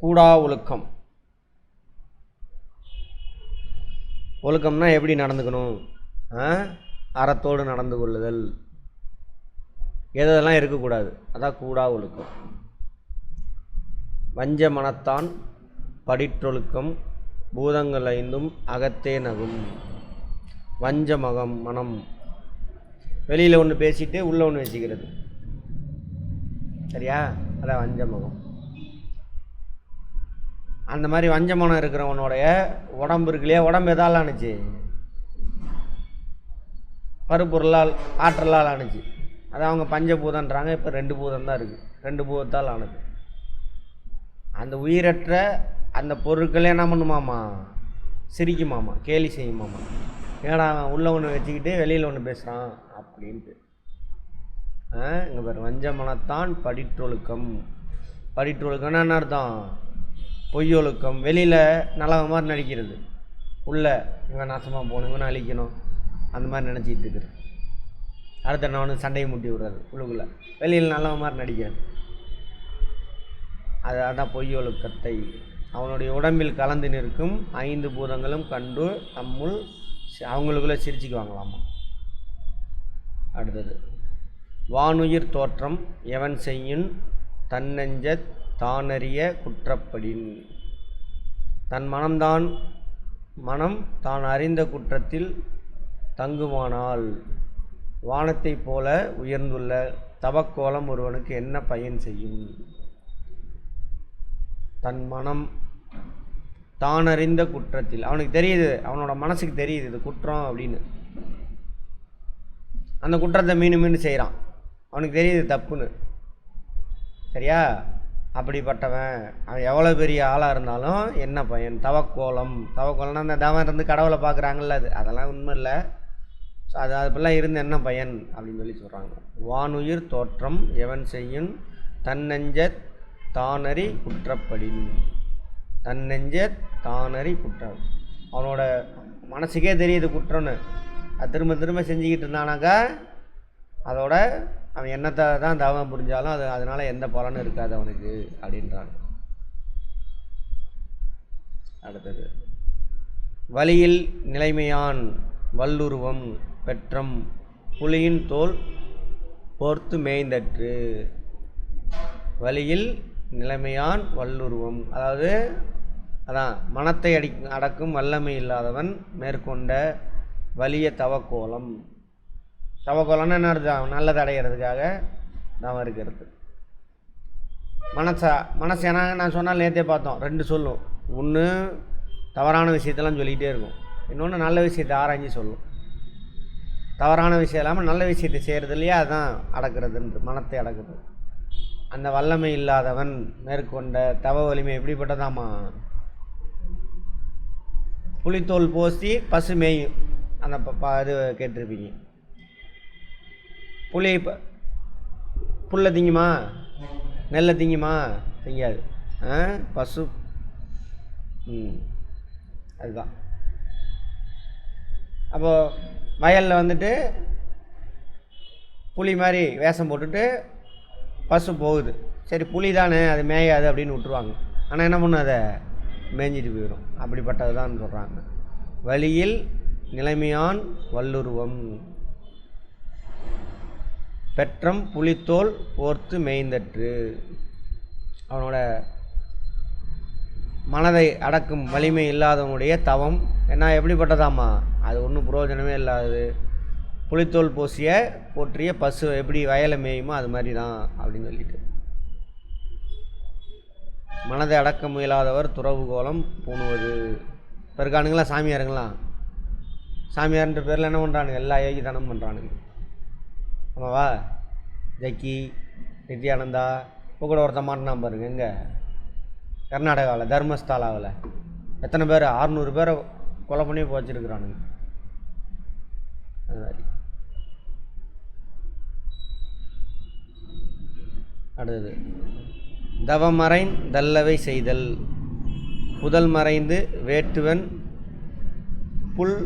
கூடா ஒழுக்கம். ஒழுக்கம்னா எப்படி நடந்துக்கணும்? அறத்தோடு நடந்து கொள்ளுதல். எதெல்லாம் இருக்கக்கூடாது? அதான் கூடா ஒழுக்கம். வஞ்ச மனத்தான் படிற்றொழுக்கம் பூதங்கள் ஐந்தும் அகத்தே நகும். வஞ்ச மகம் மனம். வெளியில் ஒன்று பேசிட்டு உள்ளே ஒன்று வச்சுக்கிறது. சரியா? அதான் வஞ்சமுகம். அந்த மாதிரி வஞ்சமனம் இருக்கிறவனுடைய உடம்பு இருக்கு இல்லையா? உடம்பு எதால் ஆணுச்சு? பருப்பொருளால் ஆற்றலால் ஆணுச்சு. அது அவங்க பஞ்சபூதன்றாங்க இப்போ ரெண்டு பூதம் தான் இருக்குது ரெண்டு பூதத்தால் ஆனது அந்த உயிரற்ற அந்த பொருட்களே என்ன பண்ணுமாமா? சிரிக்குமாமா? கேலி செய்யுமாமா? ஏடா உள்ளே உள்ள ஒன்று வச்சுக்கிட்டு வெளியில் ஒன்று பேசுகிறான் அப்படின்ட்டு. இங்கே பாரு வஞ்சமனத்தான் படிற்றொழுக்கம். படிற்றொழுக்கம்னா என்ன அர்த்தம்? பொய்யொழுக்கம். வெளியில் நல்லவ மாதிரி நடிக்கிறது. உள்ள இவன் நாசமாக போகணுங்கன்னு அழிக்கணும். அந்த மாதிரி நினச்சிட்டு இருக்கிறது அடுத்த நான் ஒன்று சண்டையை முட்டி விடுறது உள்ளுக்குள்ளே. வெளியில் நல்லவ மாதிரி நடிக்கிறது. அது அதான் பொய்யொழுக்கத்தை. அவனுடைய உடம்பில் கலந்து நிற்கும் ஐந்து பூதங்களும் கண்டு தம்முள் அவங்களுக்குள்ளே அவங்களுக்குள்ளே சிரிச்சுக்குவாங்களாமா? அடுத்தது. வானுயிர் தோற்றம் எவன் செய்யும் தன்னெஞ்ச தானறிய குற்றப்படின். தன் மனம்தான் மனம் தான் அறிந்த குற்றத்தில் தங்குமானால் வானத்தைப் போல உயர்ந்துள்ள தவக்கோலம் ஒருவனுக்கு என்ன பயன் செய்யும்? தன் மனம் தான் அறிந்த குற்றத்தில் அவனுக்கு தெரியுது அவனோட மனசுக்கு தெரியுது இது குற்றம் அப்படின்னு. அந்த குற்றத்தை மீண்டும் மீண்டும் செய்கிறான் அவனுக்கு தெரியுது தப்புன்னு. சரியா? அப்படிப்பட்டவன். அவன் எவ்வளோ பெரிய ஆளாக இருந்தாலும் என்ன பயன்? தவக்கோலம். தவக்கோலம்னா அந்த தவம் இருந்து கடவுளை பார்க்குறாங்கல்ல அது. அதெல்லாம் உண்மை இல்லை. ஸோ அது அதுபெல்லாம் இருந்து என்ன பயன்? அப்படின்னு சொல்லி சொல்கிறாங்க வானுயிர் தோற்றம் எவன் செய்யும் தன்னெஞ்ச தானறி குற்றப்படின். தன்னெஞ்ச தானறி குற்றம். அவனோட மனசுக்கே தெரியுது குற்றம்னு. அது திரும்ப திரும்ப செஞ்சுக்கிட்டு இருந்தானாக்கா அதோட அவன் என்னத்தை தான் தவம் புரிஞ்சாலும் அது அதனால் எந்த பலனும் இருக்காது அவனுக்கு அப்படின்றான் அடுத்தது வழியில் நிலைமையான் வல்லுருவம் பெற்றம் புலியின் தோல் போர்த்து மேய்ந்தற்று. வழியில் நிலைமையான் வல்லுருவம் அதாவது அதான் மனத்தை அடி அடக்கும் வல்லமை இல்லாதவன் மேற்கொண்ட வலிய தவக்கோலம். தவக்கோலம்னா என்ன அர்த்தம் நல்லது அடைகிறதுக்காக தவம் இருக்கிறது. மனசா மனசு ஏன்னா நான் சொன்னால் நேற்றே பார்த்தோம். ரெண்டு சொல்லும். ஒன்று தவறான விஷயத்தெல்லாம் சொல்லிகிட்டே இருக்கும். இன்னொன்று நல்ல விஷயத்தை ஆராய்ஞ்சு சொல்லும். தவறான விஷயம் இல்லாமல் நல்ல விஷயத்தை செய்கிறது இல்லையா? அதுதான் அடக்கிறதுன்ட்டு மனத்தை அடக்குறது. அந்த வல்லமை இல்லாதவன் மேற்கொண்ட தவ வலிமை எப்படிப்பட்டதாமா புளித்தோல் போசி பசு மேயும். அந்த ப- ப- இது கேட்டிருப்பீங்க. புளி ப புல்லை திங்குமா? நெல்லை திங்குமா? திங்காது. ஆ? பசு. ம். அதுதான். அப்போது வயலில் வந்துட்டு புளி மாதிரி வேஷம் போட்டுட்டு பசு போகுது. சரி புளி தானே அது மேயாது அப்படின்னு விட்டுருவாங்க. ஆனால் என்ன பண்ணும்? அதை மேய்ஞ்சிட்டு போயிடும். அப்படிப்பட்டது தான் சொல்கிறாங்க வழியில் நிலைமையான் வல்லுருவம். பெற்றம் புலித்தோல் போர்த்து மேய்ந்தற்று. அவனோட மனதை அடக்கும் வலிமை இல்லாதவனுடைய தவம். என்ன எப்படிப்பட்டதாம்மா? அது ஒன்றும் பிரயோஜனமே இல்லாதது. புலித்தோல் பூசிய போற்றிய பசு எப்படி வயலை மேயுமோ அது மாதிரி தான் அப்படின்னு சொல்லிட்டு. மனதை அடக்க முயலாதவர் துறவு கோலம் பூணுவது. இப்போ இருக்கானுங்களா சாமியாருங்களா? சாமியார்ன்ற பேரில் என்ன பண்ணுறானுங்க எல்லா ஏகிதானம் பண்ணுறானுங்க ஆமாவா? ஜக்கி நித்யானந்தா இப்போ கூட ஒருத்தன் மாட்டினான் பாருங்க எங்கே? கர்நாடகாவில் தர்மஸ்தாலாவில். எத்தனை பேர்? அறுநூறு பேரை கொலை பண்ணி போச்சிருக்கிறானுங்க அது மாதிரி. அடுத்தது. தவமறைந் தல்லவை செய்தல். புதல் மறைந்து வேட்டுவன் புல்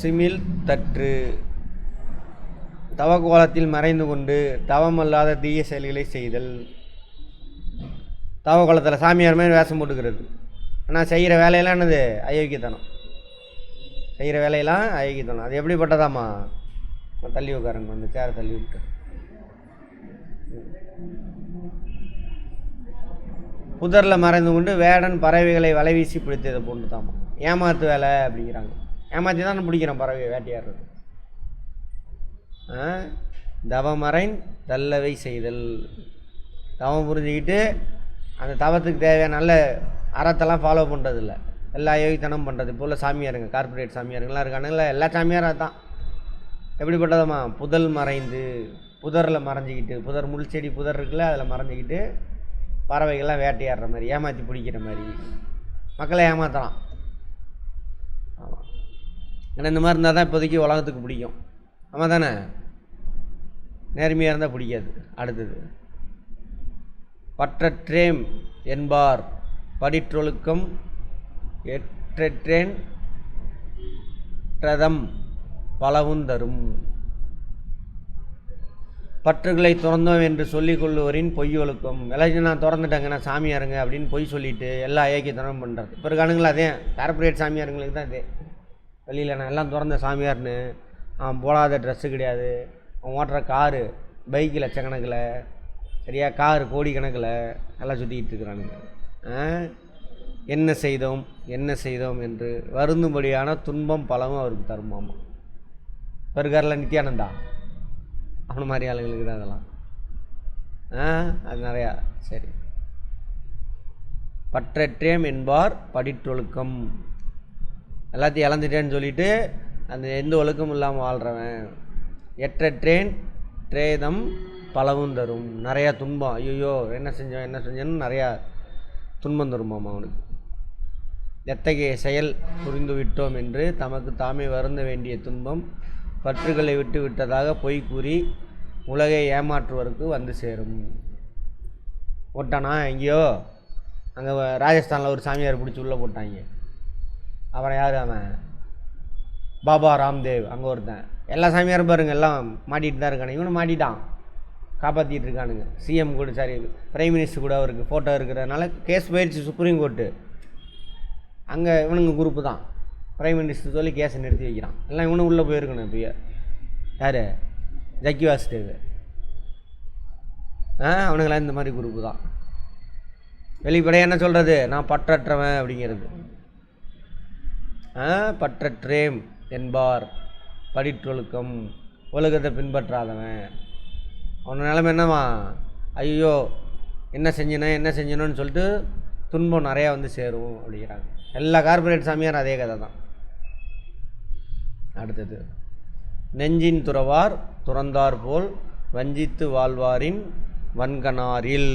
சிமில் தற்று தவக்கோலத்தில் மறைந்து கொண்டு தவம் அல்லாத தீய செயல்களை செய்தல். தவக்கோலத்தில் சாமியார் மாதிரி வேஷம் போட்டுக்கிறது. ஆனால் செய்கிற வேலையெல்லாம் என்னது? அயோக்கியத்தனம். செய்கிற வேலையெல்லாம் அயோக்கியத்தனம். அது எப்படிப்பட்டதாம்மா? தள்ளி உட்காருங்க அந்த சேரை தள்ளி விட்டு புதரில் மறைந்து கொண்டு வேடன் பறவைகளை வலை வீசி பிடித்தது போன்று தாமா ஏமாத்து வேலை அப்படிங்கிறாங்க. ஏமாற்றி தான் பிடிக்கிறோம் பறவை வேட்டையாடுறது தவமறைன் தல்லவை செய்தல். தவம் புரிஞ்சுக்கிட்டு அந்த தவத்துக்கு தேவையான நல்ல அறத்தெல்லாம் ஃபாலோ பண்ணுறதில்ல எல்லா யோகித்தனம் பண்ணுறது இப்போ உள்ள சாமியாருங்க கார்ப்பரேட் சாமியாருங்கெல்லாம் இருக்கானுங்களா எல்லா சாமியாரும் தான் எப்படிப்பட்டதம்மா புதல் மறைந்து புதரில் மறைஞ்சிக்கிட்டு புதர் முள் செடி புதர் இருக்குல்ல அதில் மறைஞ்சிக்கிட்டு பறவைகள்லாம் வேட்டையாடுற மாதிரி ஏமாற்றி பிடிக்கிற மாதிரி. மக்களை ஏமாத்தலாம். ஆமாம் ஏன்னா இந்த மாதிரி இருந்தால் தான் இப்போதைக்கு உலகத்துக்கு பிடிக்கும். ஆமாம் தானே நேர்மையாக இருந்தால் பிடிக்காது. அடுத்தது. பற்றற்றேம் என்பார் படிற்றொழுக்கம் எற்றேன் பிரதம் பலவும் தரும். பற்றுகளை திறந்தோம் என்று சொல்லிக் கொள்வோரின் பொய் ஒழுக்கம். எல்லாத்தையும் நான் திறந்துட்டேங்க நான் சாமியாருங்க அப்படின்னு பொய் சொல்லிட்டு எல்லா ஐக்கியத்தனம் பண்ணுறது இப்போ இருக்கானுங்களா அதே? கார்பரேட் சாமியாருங்களுக்கு தான் அதே வெளியில் நான் எல்லாம் திறந்த சாமியார்னு போடாத ட்ரெஸ்ஸு கிடையாது. அவன் ஓட்டுற காரு பைக்கு லட்சக்கணக்கில் சரியா? காரு கோடிக்கணக்கில் எல்லாம் சுற்றிக்கிட்டு இருக்கிறானுங்க. ஆ? என்ன செய்தோம்? என்ன செய்தோம் என்று வருந்தும்படியான துன்பம் பலவும் அவருக்கு தருமாமா பெருகாரில் நித்யானந்தா? அவனை மாதிரி ஆளுங்களுக்கு தான் அதெல்லாம்? ஆ? அது நிறையா. சரி. பற்றற்றேம் என்பார் படிற்றொழுக்கம். எல்லாத்தையும் இழந்துட்டேன்னு சொல்லிட்டு அந்த எந்த ஒழுக்கமும் இல்லாமல் வாழ்கிறவன் எற்றற்றேன் ட்ரேதம் பலவும் தரும். நிறையா துன்பம். ஐயோ என்ன செஞ்சோம் என்ன செஞ்சோன்னு நிறையா துன்பம் தருமாம் அவனுக்கு. எத்தகைய செயல் புரிந்து விட்டோம் என்று தமக்கு தாமே வருந்த வேண்டிய துன்பம் பற்றுகளை விட்டு விட்டதாக பொய் கூறி உலகை ஏமாற்றுவதற்கு வந்து சேரும். போட்டானா எங்கேயோ? அங்கே ராஜஸ்தானில் ஒரு சாமியார் பிடிச்சி உள்ளே போட்டாங்க. அப்புறம் யார் அவன்? பாபா ராம்தேவ் அங்கே ஒருத்தன். எல்லா சாமியாரும் பாருங்க எல்லாம் மாட்டிகிட்டு தான் இருக்கானுங்க. இவனு மாட்டிட்டான். காப்பாற்றிட்டு இருக்கானுங்க. சிஎம் கூட சாரி பிரைம் மினிஸ்டர் கூட அவருக்கு ஃபோட்டோ இருக்கிறதுனால கேஸ் போயிடுச்சு சுப்ரீம் கோர்ட்டு அங்கே இவனுங்க குரூப்பு தான். பிரைம் மினிஸ்டர் சொல்லி கேஸை நிறுத்தி வைக்கிறான். எல்லாம் இவனும் உள்ளே போயிருக்கணும் இப்போயே. யார்? ஜக்கி வாசுதேவ். ஆ அவனுங்களாம் இந்த மாதிரி குரூப்பு தான். வெளிப்படையாக என்ன சொல்கிறது நான் பற்றற்றவன் அப்படிங்கிறது. ஆ பற்றற்றேன். என்பார். படிற்றொழுக்கம் ஒழுக்கத்தை பின்பற்றாதவன். அவன் நிலைமை என்னவா ஐயோ என்ன செஞ்சினே என்ன செஞ்சினோன்னு சொல்லிட்டு துன்பம் நிறையா வந்து சேரும் அப்படிங்கிறாங்க. எல்லா கார்ப்பரேட் சாமியாரும் அதே கதை தான். அடுத்தது நெஞ்சின் துறவார் துறந்தார் போல் வஞ்சித்து வாழ்வாரின் வன்கனாரில்.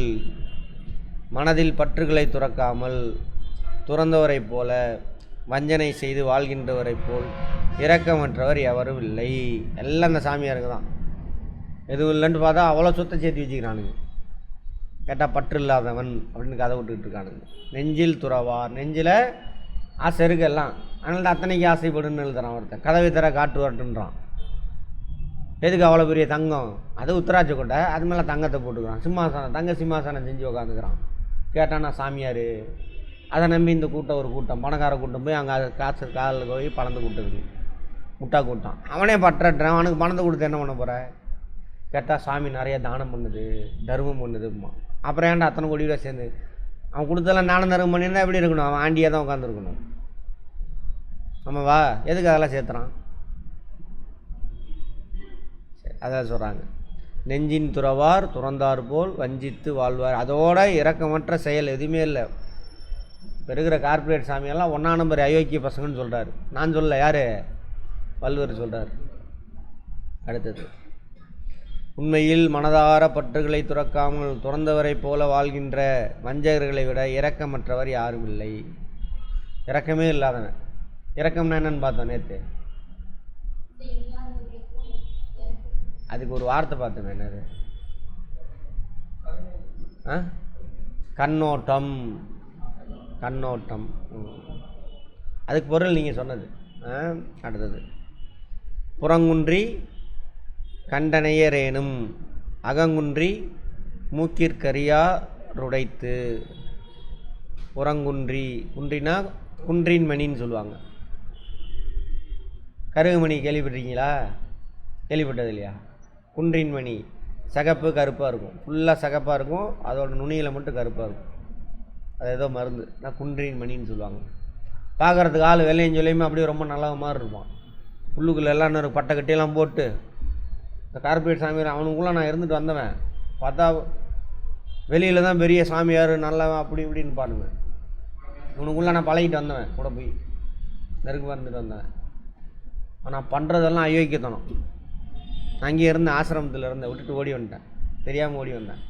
மனதில் பற்றுகளை துறக்காமல் துறந்தவரைப் போல வஞ்சனை செய்து வாழ்கின்றவரை போல் இரக்கமற்றவர் எவரும் இல்லை. எல்லாம் அந்த சாமியாருக்கு தான். எதுவும் இல்லைன்னு பார்த்தா அவ்வளோ சுத்தம் சேர்த்து வச்சுக்கிறானுங்க. கேட்டால் பற்று இல்லாதவன் அப்படின்னு கதை விட்டுக்கிட்டு இருக்கானுங்க. நெஞ்சில் துறவார். நெஞ்சில் ஆசை இருக்கெல்லாம் அதனால அத்தனைக்கு ஆசைப்படுன்னு எழுதுறான் ஒருத்தன். கதவை தர காட்டு வரட்டுன்றான் எதுக்கு அவ்வளோ பெரிய தங்கம்? அது உத்தராட்சி கொண்டை அது மேலே தங்கத்தை போட்டுக்கிறான். சிம்மாசனம் தங்க சிம்மாசனம் செஞ்சு உக்காந்துக்கிறான். கேட்டானா சாமியார். அதை நம்பி இந்த கூட்டம் ஒரு கூட்டம். பணக்கார கூட்டம் போய் அங்கே காசு காலில் போய் பணத்தை கூட்டதுக்கு முட்டா கூட்டம். அவனே பற்றட்டுறான் அவனுக்கு பணத்தை கொடுத்து என்ன பண்ண போகிற கேட்டால் சாமி நிறைய தானம் பண்ணுது தர்மம் பண்ணுதுமா அப்புறம் ஏன்டா அத்தனை கோடி ரூபா சேர்ந்து? அவன் கொடுத்தெல்லாம் நானும் தர்மம் பண்ணியிருந்தா எப்படி இருக்கணும்? அவன் ஆண்டியாக தான் உட்காந்துருக்கணும் ஆமாவா எதுக்கு அதெல்லாம் சேர்த்துறான்? சரி அதான் சொல்கிறாங்க நெஞ்சின் துறவார் துறந்தார் போல் வஞ்சித்து வாழ்வார். அதோட இரக்கமற்ற செயல் எதுவுமே இல்லை. இப்போ இருக்கிற கார்ப்பரேட் சாமியெல்லாம் ஒன்றா நம்பர் அயோக்கிய பசங்கன்னு சொல்கிறாரு நான் சொல்ல யார்? வள்ளுவர் சொல்கிறார் அடுத்தது. உண்மையில் மனதார பற்றுகளை துறக்காமல் துறந்தவரைப் போல வாழ்கின்ற வஞ்சகர்களை விட இரக்கமற்றவர் யாரும் இல்லை. இரக்கமே இல்லாதவன். இரக்கம்னா என்னன்னு பார்த்தோம் நேற்று அதுக்கு ஒரு வார்த்தை பார்த்தோம் என்னது? ஆ? கண்ணோட்டம். கண்ணோட்டம். ம். அதுக்கு பொருள் நீங்கள் சொன்னது. ஆ அடுத்தது. புறங்குன்றி கண்டனையரேனும் அகங்குன்றி மூக்கிற்கரியாருடைத்து புறங்குன்றி குன்றினா குன்றின் மணின்னு சொல்லுவாங்க. கருகுமணி கேள்விப்பட்டிருக்கீங்களா? கேள்விப்பட்டது இல்லையா? குன்றின் மணி. சகப்பு கருப்பாக இருக்கும். ஃபுல்லாக சகப்பாக இருக்கும். அதோட நுனியில் மட்டும் கருப்பாக இருக்கும். அது ஏதோ மருந்து. நான் குன்றின் மணின்னு சொல்லுவாங்க. பார்க்குறதுக்கு ஆள் வெள்ளையும் சொல்லியுமே அப்படியே ரொம்ப நல்ல மாதிரி இருப்பான். உள்ளுக்குள்ள எல்லாம் இன்னொரு பட்டை கட்டியெல்லாம் போட்டு இந்த கார்பரேட் சாமியார் அவனுக்குள்ளே நான் இருந்துட்டு வந்தவன். பார்த்தா வெளியில் தான் பெரிய சாமியார் நல்லவன் அப்படி இப்படின்னு பாருங்க இவனுக்குள்ளே நான் பழகிட்டு வந்தவன் கூட போய் நெருக்கமாக இருந்துட்டு வந்தேன் ஆனால் பண்ணுறதெல்லாம் அயோக்கியத்தனம். நான் அங்கேயே இருந்து ஆசிரமத்தில் இருந்தேன் விட்டுட்டு ஓடி வந்துட்டேன். தெரியாமல் ஓடி வந்தேன்.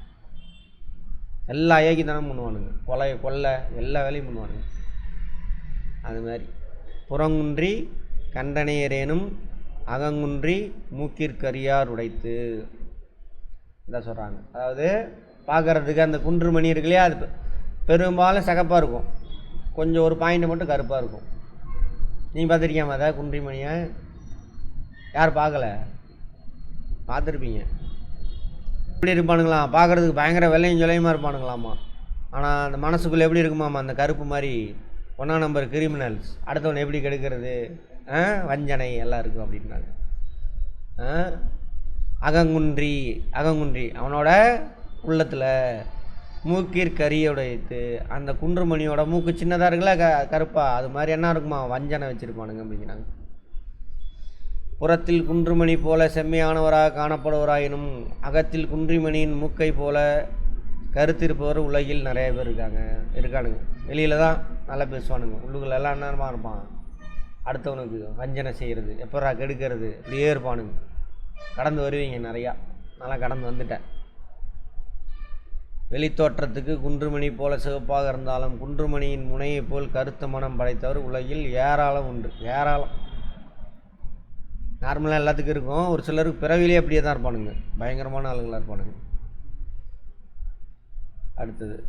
எல்லா அயோக்கியத்தனம் பண்ணுவானுங்க. கொலை கொள்ளை எல்லா வேலையும் பண்ணுவானுங்க. அது மாதிரி. புறங்குன்றி கண்டனையரேனும் அகங்குன்றி மூக்கிற்கரியார் உடைத்து. இதான் சொல்கிறாங்க அதாவது பார்க்குறதுக்கு அந்த குன்று மணி இருக்கு இல்லையா? அது பெரும்பாலும் சகப்பாக இருக்கும். கொஞ்சம் ஒரு பாயிண்ட் மட்டும் கருப்பாக இருக்கும். நீ பார்த்துருக்கியாமா அதை குன்றி மணியை? யார் பார்க்கல? பார்த்துருப்பீங்க. எப்படி இருப்பானுங்களாம்? பார்க்குறதுக்கு பயங்கர வெள்ளையும் ஜொலையுமா இருப்பானுங்களாமா ஆனால் அந்த மனசுக்குள்ளே எப்படி இருக்குமாமா அந்த கருப்பு மாதிரி? ஒன்றாம் நம்பர் கிரிமினல்ஸ் அடுத்தவனை எப்படி கெடுக்கிறது? ஆ? வஞ்சனை எல்லாம் இருக்கும் அப்படின்னாங்க. ஆ? அகங்குன்றி அகங்குன்றி. அவனோட உள்ளத்தில் மூக்கீர் கரியுடைத்து அந்த குன்றுமணியோட மூக்கு சின்னதாக இருக்குல்ல க கருப்பா? அது மாதிரி என்ன இருக்குமா? வஞ்சனை வச்சுருப்பானுங்க அப்படிங்கிறாங்க. புறத்தில் குன்றுமணி போல செம்மையானவராக காணப்படுவராயினும் அகத்தில் குன்றிமணியின் மூக்கை போல கருத்திருப்பவர் உலகில் நிறைய பேர் இருக்காங்க இருக்கானுங்க. வெளியில் தான் நல்லா பேசுவானுங்க. உள்ளுக்குள்ள எல்லாம் இருப்பான்? அடுத்தவனுக்கு வஞ்சனை செய்கிறது எப்படா கெடுக்கிறது இப்படியே இருப்பானுங்க. கடந்து வருவீங்க நிறையா. நல்லா கடந்து வந்துட்டேன். வெளித்தோற்றத்துக்கு குன்றுமணி போல சிவப்பாக இருந்தாலும் குன்றுமணியின் முனையைப் போல் கருத்த மனம் படைத்தவர் உலகில் ஏராளம் உண்டு. ஏராளம். நார்மலாக எல்லாத்துக்கும் இருக்கும். ஒரு சிலருக்கு பிறவிலே அப்படியே தான் இருப்பானுங்க. பயங்கரமான ஆளுங்களாக இருப்பானுங்க. அடுத்தது.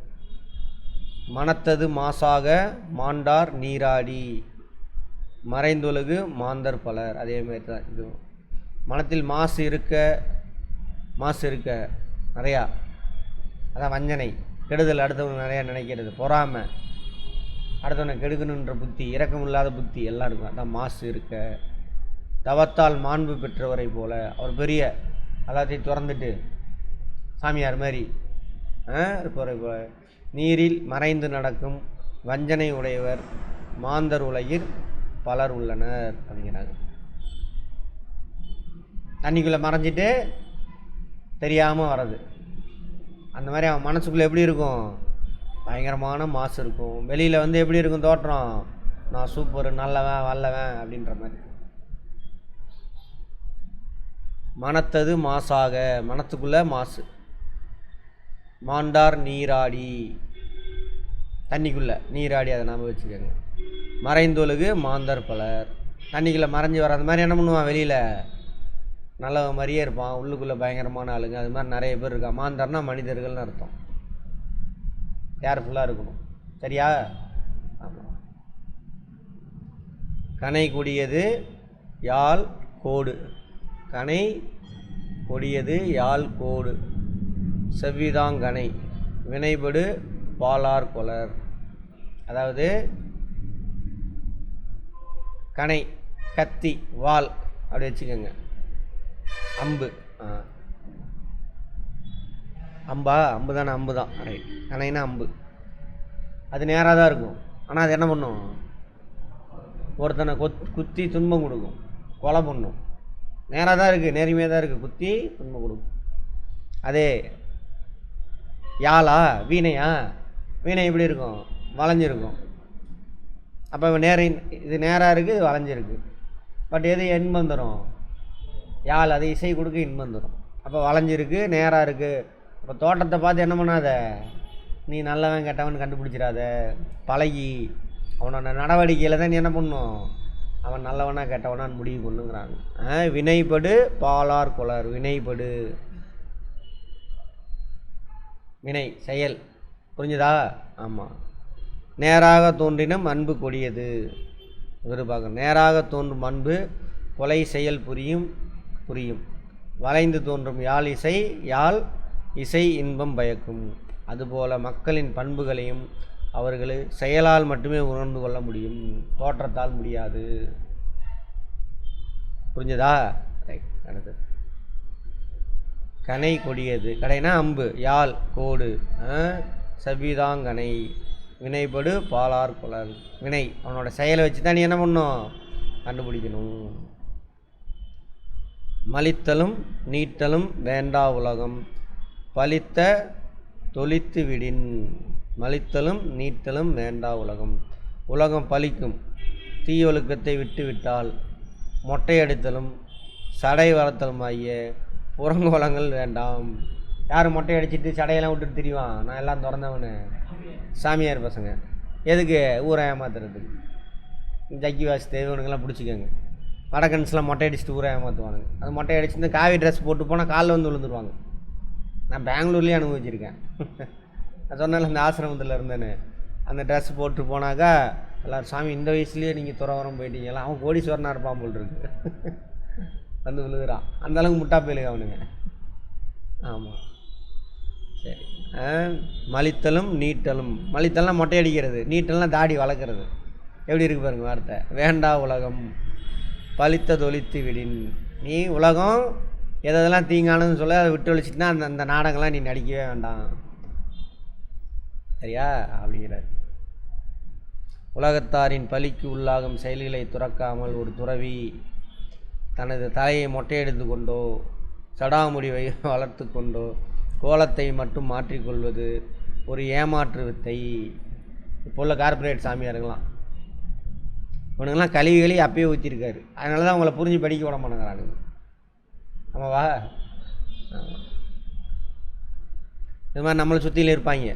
மனத்தது மாசாக மாண்டார் நீராடி. மறைந்துலகு மாந்தர் பலர். அதே மாதிரி தான் இது. மனத்தில் மாசு இருக்க மாசு இருக்க. நிறையா. அதான் வஞ்சனை. கெடுதல் அடுத்தவங்க நிறையா நினைக்கிறது. பொறாமை. அடுத்தவனை கெடுக்கணுன்ற புத்தி இரக்கமில்லாத புத்தி எல்லாம் இருக்கும். அதான் மாசு இருக்க. தவத்தால் மாண்பு பெற்றவரை போல அவர் பெரிய எல்லாத்தையும் திறந்துட்டு சாமியார் மாதிரி இருப்பவரை போல. நீரில் மறைந்து நடக்கும் வஞ்சனை உடையவர் மாந்தர் உலகில் பலர் உள்ளனர் அப்படிங்கிறாங்க. தண்ணிக்குள்ளே மறைஞ்சிட்டு தெரியாமல் வர்றது. அந்த மாதிரி அவன் மனசுக்குள்ளே எப்படி இருக்கும்? பயங்கரமான மாசு இருக்கும். வெளியில் வந்து எப்படி இருக்கும் தோற்றம்? நான் சூப்பர் நல்லவன் வல்லவன் அப்படின்ற மாதிரி. மனத்தது மாசாக மனத்துக்குள்ளே மாசு. மாண்டார் நீராடி. தண்ணிக்குள்ளே நீராடி அதை நாம் வச்சுக்கோங்க. மறைந்தொழுகு மாந்தர் பலர். தண்ணிக்குள்ளே மறைஞ்சு வர அந்த மாதிரி என்ன பண்ணுவான் வெளியில்? நல்ல மாதிரியே இருப்பான். உள்ளுக்குள்ளே பயங்கரமான ஆளுங்க. அது மாதிரி நிறைய பேர் இருக்கா மாந்தர்னா மனிதர்கள்னு அர்த்தம். கேர்ஃபுல்லாக இருக்கணும்? சரியா? ஆமாம் கனை கூடியது யாழ் கோடு. கனை கொடியது யாழ் கோடு. செவ்விதாங்கனை வினைபடு பாலார் கொலர். அதாவது கனை கத்தி வாள் அப்படி வச்சுக்கோங்க. அம்பு. அம்பா அம்பு தானே அம்பு தான். ரைட் கனைனா அம்பு. அது நேராக தான் இருக்கும். ஆனால் அது என்ன பண்ணும்? ஒருத்தனை கொத் குத்தி துன்பம் கொடுக்கும். கொலை பண்ணும். நேராக தான் இருக்குது நேர்மையாக தான் இருக்குது குத்தி துன்பம் கொடுக்கும். அதே யாழா வீணையா? வீணை எப்படி இருக்கும்? வளைஞ்சிருக்கும். அப்போ நேர இது நேராக இருக்குது இது வளைஞ்சிருக்கு. பட் எது இன்பம் தரும்? யாழ் அது இசை கொடுக்க இன்பம் தரும். அப்போ வளைஞ்சிருக்கு நேராக இருக்குது அப்போ தோட்டத்தை பார்த்து என்ன பண்ணாத? நீ நல்லவன் கெட்டவன் கண்டுபிடிச்சிடாத. பழகி. அவனோட நடவடிக்கையில் தான் நீ என்ன பண்ணும்? அவன் நல்லவனா கெட்டவனான்னு முடிவு பண்ணுங்கிறாங்க ஆ, வினைப்படு பாலார் கொலர் வினைப்படு வினை செயல். புரிஞ்சுதா? ஆமாம் நேராக தோன்றினும் அன்பு கொடியது. இவர் பார்க்க நேராக தோன்றும் அன்பு கொலை செயல் புரியும் புரியும். வளைந்து தோன்றும் யாழ் இசை யாழ் இசை இன்பம் பயக்கும். அதுபோல மக்களின் பண்புகளையும் அவர்கள் செயலால் மட்டுமே உணர்ந்து கொள்ள முடியும். தோற்றத்தால் முடியாது. புரிஞ்சதா? ரைட் அடுத்தது கனை கொடியது. கடைனா அம்பு யாழ் கோடு ஆ, செவ்விதாங்கனை வினைபடு பாலார் குழல் வினை. அவனோட செயலை வச்சு தான் நீ என்ன பண்ணும்? கண்டுபிடிக்கணும். மலித்தலும் நீட்டலும் வேண்டா உலகம். பலித்த தொலித்து விடின். மலித்தலும் நீட்டலும் வேண்டா உலகம். உலகம் பலிக்கும் தீயொழுக்கத்தை விட்டுவிட்டால் மொட்டையடித்தலும் சடை வளர்த்தலும் ஆகிய புறங்கோலங்கள் வேண்டாம். யார் மொட்டை அடிச்சிட்டு சடையெல்லாம் விட்டுட்டு திரிவான் நான் எல்லாம் திறந்தவனு. சாமியார் பசங்க. எதுக்கு? ஊரை ஏமாத்துறதுக்கு ஜக்கி வாசி தேவனுக்கெல்லாம் பிடிச்சிக்கோங்க. வடக்கன்ஸ்லாம் மொட்டை அடிச்சுட்டு ஊரை ஏமாற்றுவானுங்க அது மொட்டை அடிச்சுட்டு காவி ட்ரெஸ் போட்டு போனால் காலில் வந்து விழுந்துருவாங்க. நான் பெங்களூர்லேயே அனுபவிச்சிருக்கேன். நான் சொன்னால இந்த ஆசிரமத்தில் இருந்தேன்னு. அந்த ட்ரெஸ் போட்டு போனாக்கா எல்லாரும் சாமி இந்த வயசுலேயே நீங்கள் துறவரம் போயிட்டீங்களா அவன் கோடீஸ்வரனாக இருப்பான் போல் இருக்கு. வந்து விழுகிறான். அந்த அளவுக்கு முட்டா போயிலுங்க அவனுங்க. ஆமாம் சரி. ஆ, மலித்தலும் நீட்டலும். மலித்தல்லாம் மொட்டை அடிக்கிறது நீட்டல்லாம் தாடி வளர்க்குறது. எப்படி இருக்கு பாருங்க வார்த்தை. வேண்டா உலகம் பலித்த தொழித்து விடின். நீ உலகம் எதெல்லாம் தீங்கானதுன்னு சொல்ல அதை விட்டு ஒழிச்சிட்டுனா அந்த அந்த நாடகம்லாம் நீ நடிக்கவே வேண்டாம். சரியா? அப்படிங்கிறார். உலகத்தாரின் பலிக்கு உள்ளாகும் செயல்களை துறக்காமல் ஒரு துறவி தனது தலையை மொட்டையெடுத்து கொண்டோ சடாமுடிவை வளர்த்து கொண்டோ கோலத்தை மட்டும் மாற்றிக்கொள்வது ஒரு ஏமாற்று வித்தை. இப்போ உள்ள கார்ப்பரேட் சாமியாருங்களாம். இவனுங்கெல்லாம் கழிவு கழிவு அப்பயே ஊற்றிருக்காரு அதனால தான் அவங்கள புரிஞ்சு படிக்க விட மாட்டேங்கிறானுங்க. ஆமாவா? இது மாதிரி நம்மளை சுற்றியில் இருப்பாங்க.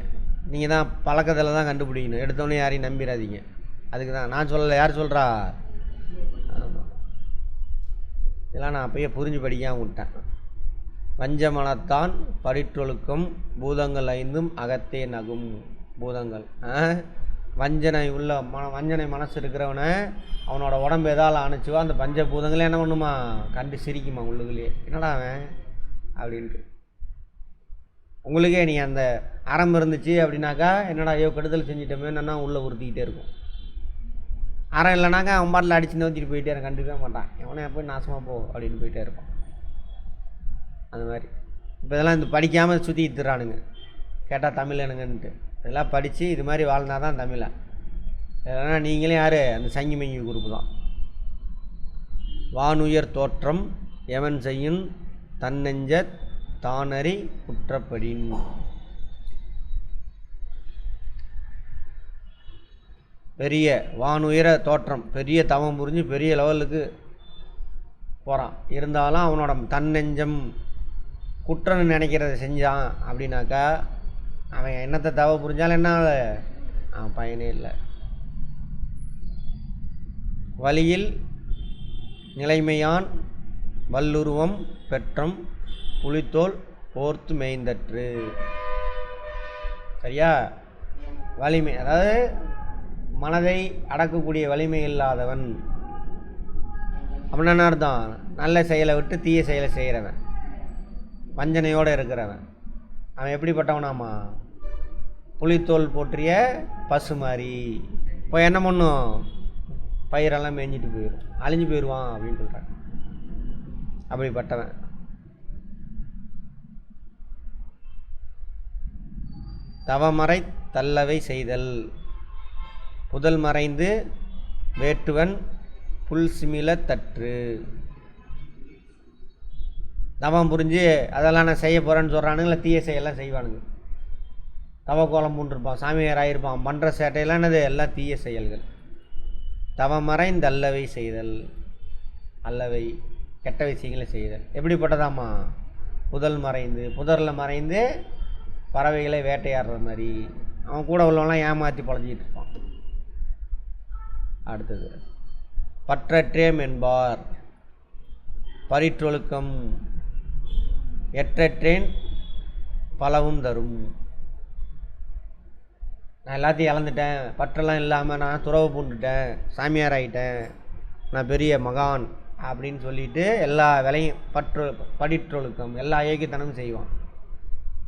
நீங்கள் தான் பழக்கத்தில் தான் கண்டுபிடிக்கணும். எடுத்தோன்னே யாரையும் நம்பிடாதீங்க அதுக்கு தான். நான் சொல்லலை. யார் சொல்கிறா ஆமாம் இதெல்லாம் நான் அப்பயே புரிஞ்சு படிக்காம விட்டேன் வஞ்ச மனத்தான் படிற்றொழுக்கம் பூதங்கள் ஐந்தும் அகத்தே நகும். பூதங்கள். ஆ? வஞ்சனை உள்ள மன வஞ்சனை மனசு இருக்கிறவனை அவனோட உடம்பு எதால் அணைச்சுவோ அந்த பஞ்ச பூதங்களே என்ன பண்ணுமா? கண்டு சிரிக்குமா உள்ளுக்குள்ளேயே. என்னடா அவன்? அப்படின்ட்டு. உங்களுக்கே நீ அந்த அறம் இருந்துச்சு அப்படின்னாக்கா என்னடா ஐயோ கெடுதல் செஞ்சிட்டோமேன்னா என்னன்னா உள்ளே உறுத்திக்கிட்டே இருக்கும். அறம் இல்லைனாக்கா அவன் பாட்டில் அடிச்சு நோத்திட்டு போயிட்டே இருக்கான் கண்டுக்கவே மாட்டான். எவனே போய் நாசமாக போ அப்படின்னு போயிட்டே இருப்பான். அந்த மாதிரி. இப்போ இதெல்லாம் இந்த படிக்காமல் சுற்றி திட்டுறானுங்க கேட்டால் தமிழனுங்கன்ட்டு இதெல்லாம் படித்து இது மாதிரி வாழ்ந்தா தான் தமிழை. இல்லைன்னா நீங்களே யார்? அந்த சங்கி மங்கி குரூப் தான். வானுயர் தோற்றம் எவன் செய்யும் தன்னெஞ்ச தானறி குற்றப்படின். பெரிய வானுயர தோற்றம் பெரிய தவம் புரிஞ்சு பெரிய லெவலுக்கு போகிறான் இருந்தாலும் அவனோட தன்னெஞ்சம் குற்றம்னு நினைக்கிறத செஞ்சான் அப்படின்னாக்கா அவன் என்னத்தை தவ புரிஞ்சாலும் என்ன அவன் பயனே இல்லை. வழியில் நிலைமையான் வல்லுருவம் பெற்றம் புலித்தோல் போர்த்து மேய்ந்தற்று. சரியா? வலிமை அதாவது மனதை அடக்கக்கூடிய வலிமை இல்லாதவன். அப்படின்னா அர்த்தம்? நல்ல செயலை விட்டு தீய செயலை செய்கிறவன் வஞ்சனையோடு இருக்கிறவன். அவன் எப்படிப்பட்டவனாமா? புளித்தோல் போற்றிய பசு மாதிரி இப்போ என்ன பண்ணும்? பயிரெல்லாம் மேய்ஞ்சிட்டு போயிடும் அழிஞ்சு போயிடுவான் அப்படின்னு சொல்கிறான் அப்படிப்பட்டவன். தவமறை தல்லவை செய்தல். புதல் மறைந்து வேட்டுவன் புல் சிமில தற்று. தவம் புரிஞ்சு அதெல்லாம் நான் செய்ய போகிறேன்னு சொல்கிறானுங்கள தீய செயலாம் செய்வானுங்க. தவ கோலம் பூண்டிருப்பான் சாமியார் ஆகியிருப்பான் பண்ணுற சேட்டையெல்லாம் என்னது? எல்லாம் தீய செயல்கள். தவமறைந்து அல்லவை செய்தல் அல்லவை கெட்ட விஷயங்களை செய்தல். எப்படிப்பட்டதாம்மா? புதல் மறைந்து புதரில் மறைந்து பறவைகளை வேட்டையாடுற மாதிரி அவன் கூட உள்ளவன்லாம் ஏமாற்றி பழஞ்சிக்கிட்டு இருப்பான். அடுத்தது பற்றற்றேம் என்பார். பரிற்றொழுக்கம் எற்றற்றேன் பலவும் தரும். நான் எல்லாத்தையும் இழந்துட்டேன். பற்றெல்லாம் இல்லாமல் நான் துறவு பூண்டுட்டேன். சாமியார் ஆகிட்டேன் நான் பெரிய மகான் அப்படின்னு சொல்லிட்டு எல்லா வேலையும் பற்று படிற்றொழுக்கம் எல்லா ஏகித்தனமும் செய்வான்.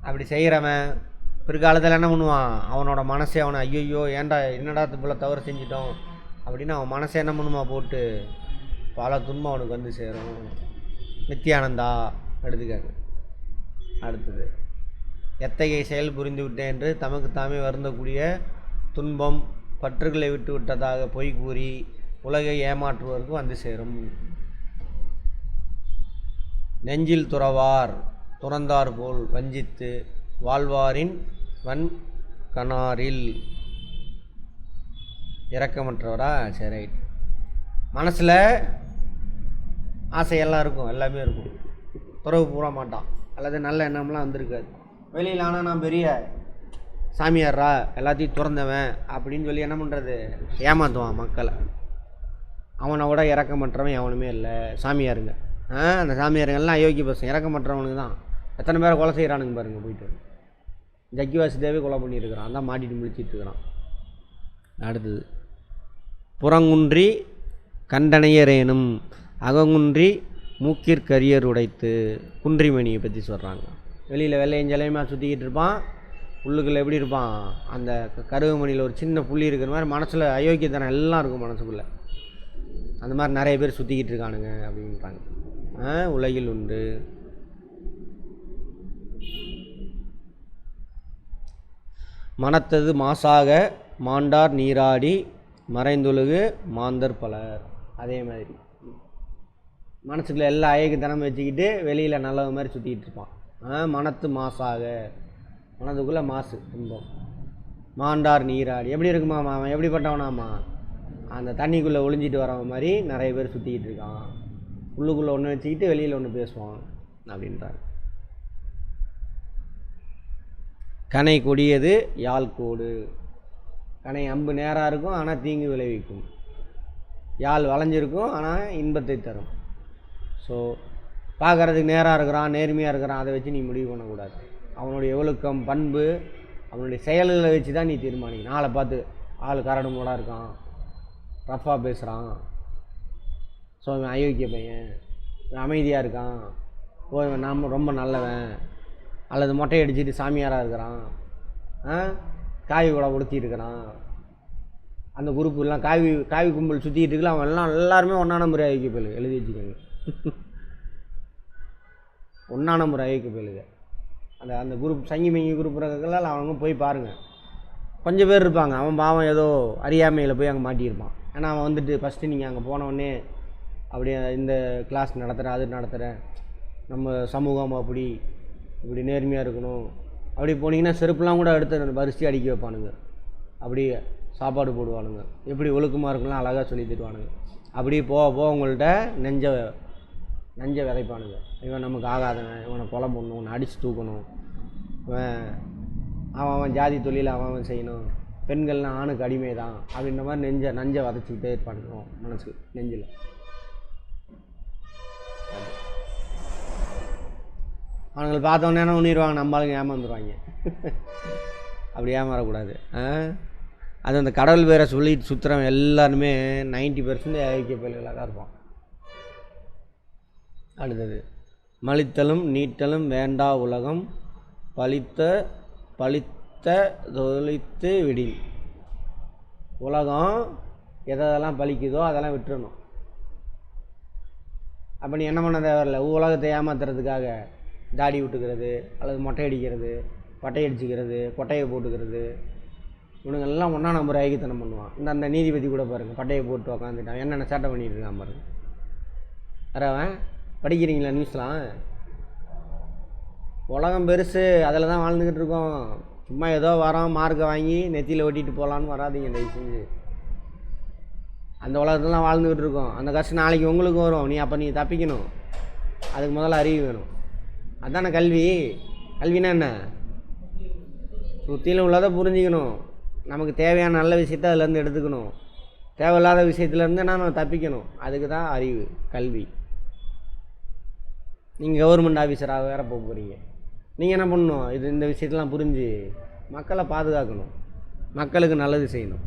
அப்படி செய்கிறவன் பிற்காலத்தில் என்ன பண்ணுவான்? அவனோட மனசே அவனை ஐயோ ஏன்டா என்னடா போல தவறு செஞ்சிட்டோம்? அப்படின்னு அவன் மனசை என்ன பண்ணுமா போட்டு பல துன்பம் அவனுக்கு வந்து சேரும். நித்யானந்தா எடுத்துக்காங்க அடுத்தது எத்தகைய செயல் புரிந்து விட்டேன் என்று தமக்கு தாமே வருந்தக்கூடிய துன்பம் பற்றுகளை விட்டு விட்டதாக பொய் கூறி உலகை ஏமாற்றுவதற்கு வந்து சேரும். நெஞ்சில் துறவார். துறந்தார் போல் வஞ்சித்து வாழ்வாரின் வன் கணாரில். இறக்கமற்றவரா சரி ரைட் மனசில் ஆசையெல்லாம் இருக்கும் எல்லாமே இருக்கும். துறவு பூர மாட்டான். அல்லது நல்ல எண்ணம்லாம் வந்திருக்காது. வெளியில் ஆனால் நான் பெரிய சாமியார்ரா எல்லாத்தையும் திறந்தவன் அப்படின்னு சொல்லி என்ன பண்ணுறது ஏமாற்றுவான் மக்களை. அவனை விட இறக்கமற்றவன் எவனுமே இல்லை. சாமியாருங்க. ஆ அந்த சாமியாருங்கெல்லாம் அயோக்கிய பசங்க. இறக்கமற்றவனுக்கு தான். எத்தனை பேரை கொலை செய்கிறானுங்க பாருங்கள் போயிட்டு. ஜக்கி வாசுதேவே கொலை பண்ணியிருக்கிறான். அதான் மாட்டிட்டு முழிச்சிட்ருக்கிறான் அடுத்தது. புறங்குன்றி கண்டனையரேனும் அகங்குன்றி மூக்கிற்கரியர் உடைத்து குன்றிமணியை பற்றி சொல்கிறாங்க வெளியில் வெள்ளையும் ஜலையுமா சுற்றிக்கிட்டு இருப்பான். உள்ளுக்குள்ளே எப்படி இருப்பான்? அந்த க- ஒரு சின்ன புள்ளி இருக்கிற மாதிரி மனசில் அயோக்கியத்தனம் எல்லாம் இருக்கும் மனசுக்குள்ளே. அந்த மாதிரி நிறைய பேர் சுற்றிக்கிட்டு இருக்கானுங்க அப்படின்றாங்க. ஆ, உலகில் உண்டு. மனத்தது மாசாக மாண்டார் நீராடி மறைந்தொழுகு மாந்தர் பலர். அதே மாதிரி. மனசுக்குள்ள எல்லா அயக்குத்தனம் வச்சுக்கிட்டு வெளியில் நல்லவ மாதிரி சுற்றிக்கிட்டு இருப்பான். ஆ, மனத்து மாசாக. மனதுக்குள்ளே மாசு துன்பம். மாண்டார் நீராடி. எப்படி இருக்குமா அவன் எப்படிப்பட்டவனாமா அந்த தண்ணிக்குள்ளே ஒளிஞ்சிட்டு வரவன் மாதிரி நிறைய பேர் சுற்றிக்கிட்டு இருக்கான். உள்ளுக்குள்ளே ஒன்று வச்சுக்கிட்டு வெளியில் ஒன்று பேசுவான் அப்படின்றாங்க. கனை கொடியது யாழ் கோடு. கனை அம்பு நேராக இருக்கும் ஆனால் தீங்கு விளைவிக்கும். யாழ் வளைஞ்சிருக்கும் ஆனால் இன்பத்தை தரும். ஸோ பார்க்குறதுக்கு நேராக இருக்கிறான் நேர்மையாக இருக்கிறான் அதை வச்சு நீ முடிவு பண்ணக்கூடாது. அவனுடைய ஒழுக்கம் பண்பு அவனுடைய செயல்களை வச்சு தான் நீ தீர்மானிக்கணும். ஆளை பார்த்து ஆள் கரடு மூடாக இருக்கான் ரஃபாக பேசுகிறான் ஸோ இவன் அயோக்கிய பையன் இவன் அமைதியாக இருக்கான். ஓ இவன் நாம் ரொம்ப நல்லவன். அல்லது மொட்டை அடிச்சுட்டு சாமியாராக இருக்கிறான். காவி கூட உடுத்திட்டு இருக்கிறான். அந்த குரூப்லாம் எல்லாம் காவி காவி கும்பல் சுற்றிக்கிட்டு இருக்கலாம் அவன் எல்லாம் எல்லாருமே ஒன்றான முறை ஐக்கிய பயிலுங்க எழுதி வச்சுக்கோங்க. ஒன்றான முறை ஐக்கிய பயிலுங்க அந்த அந்த குரூப் சங்கி மங்கி குரூப் இருக்கிறதெல்லாம் அவங்க போய் பாருங்கள் கொஞ்சம் பேர் இருப்பாங்க. அவன் பாவம் ஏதோ அறியாமையில் போய் அங்கே மாட்டியிருப்பான். ஏன்னா அவன் வந்துட்டு ஃபஸ்ட்டு நீங்கள் அங்கே போனவொடனே அப்படியே இந்த கிளாஸ் நடத்துகிறேன் அது நடத்துகிறேன் நம்ம சமூகம் அப்படி இப்படி நேர்மையாக இருக்கணும். அப்படி போனீங்கன்னா செருப்புலாம் கூட எடுத்து வரிசை அடிக்க வைப்பானுங்க. அப்படி சாப்பாடு போடுவானுங்க. எப்படி ஒழுக்கமாக இருக்கலாம் அழகாக சொல்லி தருவானுங்க. அப்படி போக போக உங்கள்கிட்ட நெஞ்ச நெஞ்ச விதைப்பானுங்க. இவன் நமக்கு ஆகாதவன். இவனை கொலை பண்ணணும். இவனை அடித்து தூக்கணும். இவன் அவன் அவன் ஜாதி தொழில் அவன் அவன் செய்யணும். பெண்கள்லாம் ஆணுக்கு அடிமை தான் அப்படின்ற மாதிரி நெஞ்ச நஞ்சை வதச்சிக்கிட்டே இருப்பானுங்க. மனசு நெஞ்சில். அவனுங்களை பார்த்தோன்னே உண்ணிடுவாங்க பண்ணிடுவாங்க நம்ம ஆளுங்க ஏமாந்துருவாங்க. அப்படி ஏமாறக்கூடாது. ஆ? அது அந்த கடவுள் பேரை சொல்லிட்டு சுற்றுறவன் எல்லாருமே நைன்ட்டி பர்சன்ட் ஐக்கிய பயில்களாக தான் இருப்பான். அடுத்தது மலித்தலும் நீட்டலும் வேண்டா உலகம் பலித்த பலித்த தொழித்து விடில். உலகம் எதெல்லாம் பழிக்குதோ அதெல்லாம் விட்டுறணும். அப்போ நீ என்ன பண்ண தேவையில்லை? உலகத்தை ஏமாத்துறதுக்காக தாடி விட்டுக்கிறது அல்லது மொட்டை அடிக்கிறது பட்டை அடிச்சுக்கிறது கொட்டையை போட்டுக்கிறது. இவனுங்கெல்லாம் ஒன்றா நம்பர் ஐக்கியத்தனம் பண்ணுவான். இந்த அந்த நீதிபதி கூட பாருங்கள் பட்டையை போட்டு உக்காந்துட்டான். என்னென்ன சேட்டை பண்ணிட்டு இருக்கான் பாருங்க வரவன் படிக்கிறீங்களா நியூஸ்லாம் உலகம் பெருசு அதில் தான் வாழ்ந்துக்கிட்டு இருக்கோம். சும்மா ஏதோ வரோம் மார்க்கை வாங்கி நெத்தியில் ஒட்டிட்டு போகலான்னு வராதீங்க தயவு செஞ்சு. அந்த உலகத்துலாம் வாழ்ந்துக்கிட்டு இருக்கோம். அந்த கஷ்டம் நாளைக்கு உங்களுக்கு வரும். நீ அப்போ நீ தப்பிக்கணும். அதுக்கு முதல்ல அறிவு வேணும். அதான கல்வி? கல்வினா என்ன? சுற்றிலும் உள்ளதை புரிஞ்சுக்கணும். நமக்கு தேவையான நல்ல விஷயத்த அதுலேருந்து எடுத்துக்கணும். தேவையில்லாத விஷயத்துலேருந்து நான் தப்பிக்கணும். அதுக்கு தான் அறிவு கல்வி. நீங்கள் கவர்மெண்ட் ஆஃபீஸராக வேற போக போகிறீங்க நீங்கள் என்ன பண்ணணும்? இது இந்த விஷயத்தெலாம் புரிஞ்சு மக்களை பாதுகாக்கணும். மக்களுக்கு நல்லது செய்யணும்.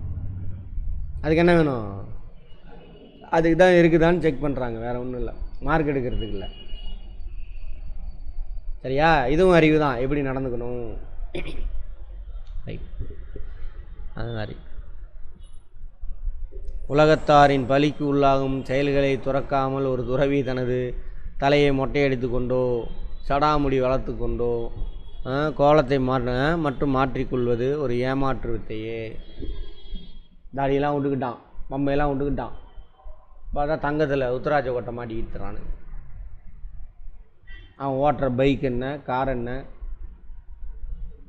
அதுக்கு என்ன வேணும்? அதுக்கு தான் இருக்குதான்னு செக் பண்ணுறாங்க வேறு ஒன்றும் இல்லை. மார்க் எடுக்கிறதுக்கு இல்லை. சரியா? இதுவும் அறிவு தான் எப்படி நடந்துக்கணும்? ரைட் அது மாதிரி. உலகத்தாரின் பலிக்கு உள்ளாகும் செயல்களை துறக்காமல் ஒரு துறவி தனது தலையை மொட்டையடித்து கொண்டோ சடாமுடி வளர்த்து கொண்டோ கோலத்தை மாற்ற மற்றும் மாற்றிக்கொள்வது ஒரு ஏமாற்று வித்தையே தாடியெல்லாம் விட்டுக்கிட்டான் பம்பையெல்லாம் விட்டுக்கிட்டான் பார்த்தா தங்கத்தில் உத்தராஜ கொட்டை மாட்டிக்கிட்டுறானு. அவன் ஓட்டுற பைக் என்ன கார் என்ன?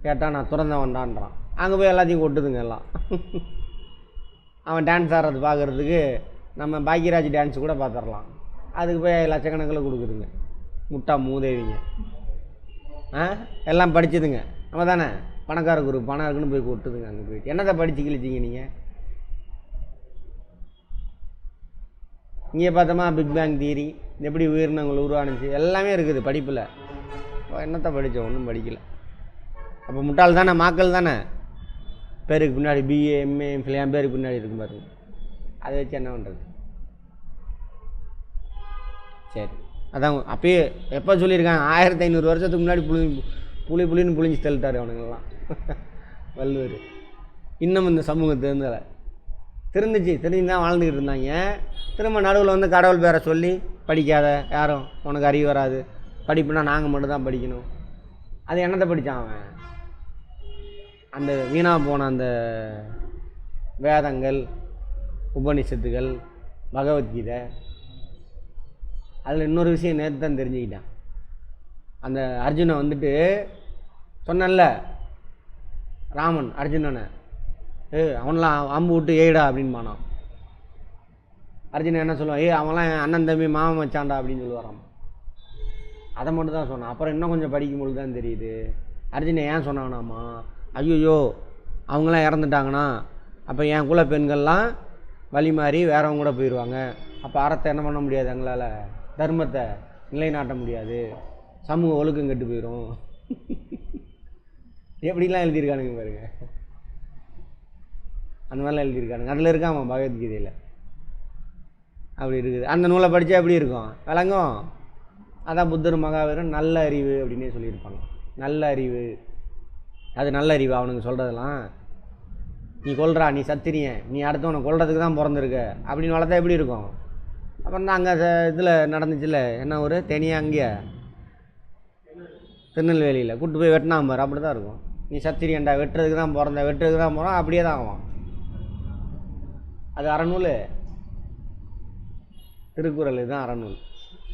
கேட்டால் நான் துறந்தவன்டான்றான். அங்கே போய் எல்லாத்தையும் கொட்டுதுங்க எல்லாம். அவன் டான்ஸ் ஆடுறது பார்க்குறதுக்கு நம்ம பாக்யராஜ் டான்ஸ் கூட பார்த்துடலாம் அதுக்கு போய் லட்சக்கணக்கில் கொடுக்குதுங்க. முட்டா மூதேவிங்க. ஆ? எல்லாம் படிச்சதுங்க. நம்ம தானே? பணக்கார குரூப் பணம் இருக்குன்னு போய் கொட்டுதுங்க அங்கே போயிட்டு என்னத்தை படித்து கிழிச்சிங்க நீங்கள் இங்கே பார்த்தோமா பிக் பேங் தியரி எப்படி உயிரினங்கள் உருவானுச்சு? எல்லாமே இருக்குது படிப்பில். என்னத்தை படித்தோம் ஒன்றும் படிக்கல. அப்போ முட்டாள் தானே மாக்கள் தானே? பேருக்கு பின்னாடி பிஏ எம்ஏ என் பேருக்கு பின்னாடி இருக்கும் பாருங்க அதை வச்சு என்ன பண்ணுறது சரி. அதான் அப்பயே எப்போ சொல்லியிருக்காங்க? ஆயிரத்தி ஐநூறு வருஷத்துக்கு முன்னாடி புளி புளி புளின்னு புளிஞ்சு தெளித்தார் அவனுங்கெல்லாம். வள்ளுவர். இன்னும் இந்த சமூகத்தை தெரிந்தல திருந்துச்சு தெரிஞ்சு தான் வாழ்ந்துக்கிட்டு இருந்தாங்க. திரும்ப நடுவில் வந்து கடவுள் பேரை சொல்லி படிக்காத யாரும் உனக்கு அறிவு வராது. படிப்புனா நாங்கள் மட்டும்தான் படிக்கணும். அது என்னத்தை படித்தான் அவன்? அந்த வீணாக போன அந்த வேதங்கள் உபனிஷத்துகள் பகவத்கீதை அதில் இன்னொரு விஷயம் நேற்று தான் தெரிஞ்சுக்கிட்டேன். அந்த அர்ஜுனை வந்துட்டு சொன்னேன்ல ராமன் அர்ஜுனனை. ஏ அவன்லாம் அம்பு விட்டு ஏய்டா அப்படின்னு அர்ஜுன் என்ன சொல்லுவான்? ஏ அவன்லாம் அண்ணன் தம்பி மாமன் மச்சான்டா அப்படின்னு சொல்லுவாராம். அதை மட்டும் தான் சொன்னான். அப்புறம் இன்னும் கொஞ்சம் படிக்கும்போது தான் தெரியுது. அர்ஜுனன் ஏன் சொன்னாங்கன்னாம்மா ஐயோயோ அவங்களாம் இறந்துட்டாங்கன்னா அப்போ என் குல பெண்கள்லாம் வழி மாறி வேறவங்க கூட போயிடுவாங்க அப்போ அறத்தை என்ன பண்ண முடியாது எங்களால்? தர்மத்தை நிலைநாட்ட முடியாது. சமூக ஒழுக்கம் கெட்டு போயிடும் எப்படிலாம் எழுதியிருக்கானுங்க பாருங்கள் அந்த மாதிரிலாம் எழுதியிருக்கானுங்க. அதில் இருக்காமா பகவத்கீதையில். அப்படி இருக்குது. அந்த நூலை படித்தா எப்படி இருக்கும்? விளங்கும். அதான் புத்தர் மகாவீரன் நல்ல அறிவு அப்படின்னே சொல்லியிருப்பாங்க. நல்ல அறிவு. அது நல்ல அறிவு அவனுக்கு சொல்கிறதெல்லாம் நீ கொல்றா நீ சத்திரியன் நீ அடுத்தவனை கொல்றதுக்கு தான் பிறந்திருக்க. அப்படின்னு வளர்த்தா எப்படி இருக்கும்? அப்புறம் தான் அங்கே இதில் நடந்துச்சுல்ல என்ன ஒரு தனியாக அங்கேயே திருநெல்வேலியில். கூட்டு போய் வெட்டினாம்பார் அப்படி தான் இருக்கும். நீ சத்திரியன்டா வெட்டுறதுக்கு தான் பிறந்த வெட்டுறதுக்கு தான் போகிறோம் அப்படியே தான் ஆகும் அது அறநூல் திருக்குறள் இதுதான் அறநூல்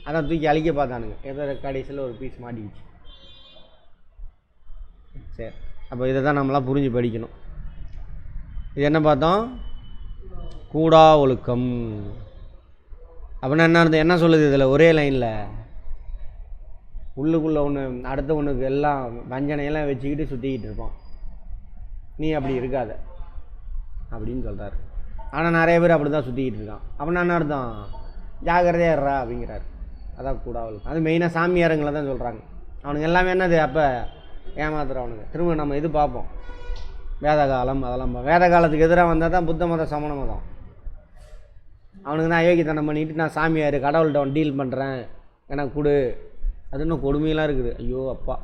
அதான் தூக்கி அழிக்க பார்த்தானுங்க. ஏதோ கடைசியில் ஒரு பீஸ் மாட்டிக்கிச்சு. சரி. அப்போ இதை தான் நம்மளாம் புரிஞ்சு படிக்கணும். இது என்ன பார்த்தோம்? கூடா ஒழுக்கம். அப்படின்னா என்ன அர்த்தம்? என்ன சொல்லுது இதில்? ஒரே லைனில். உள்ளுக்குள்ளே ஒன்று அடுத்த ஒன்றுக்கு எல்லாம் வஞ்சனையெல்லாம் வச்சுக்கிட்டு சுற்றிக்கிட்டு இருப்போம் நீ அப்படி இருக்காத. அப்படின்னு சொல்கிறாரு ஆனால் நிறைய பேர் அப்படி தான் சுற்றிக்கிட்டு இருக்கான் அப்படின்னா என்ன அர்த்தம்? ஜாகிரதையாக இருறா அப்படிங்கிறார். அதான் கூட அவள் அது மெயினாக சாமியாருங்களை தான் சொல்கிறாங்க அவனுங்க எல்லாமே என்னது அப்போ ஏமாத்துறவனுங்க திரும்ப நம்ம இது பார்ப்போம். வேத காலம் அதெல்லாம் வேத காலத்துக்கு எதிராக வந்தால் தான் புத்த மதம் சமண மதம். அவனுக்கு தான் அயோக்கியத்தனம் பண்ணிட்டு நான் சாமியார் கடவுள்கிட்ட அவன் டீல் பண்ணுறேன் எனக்கு கொடு. அது இன்னும் கொடுமையெல்லாம் இருக்குது. ஐயோ அப்பா.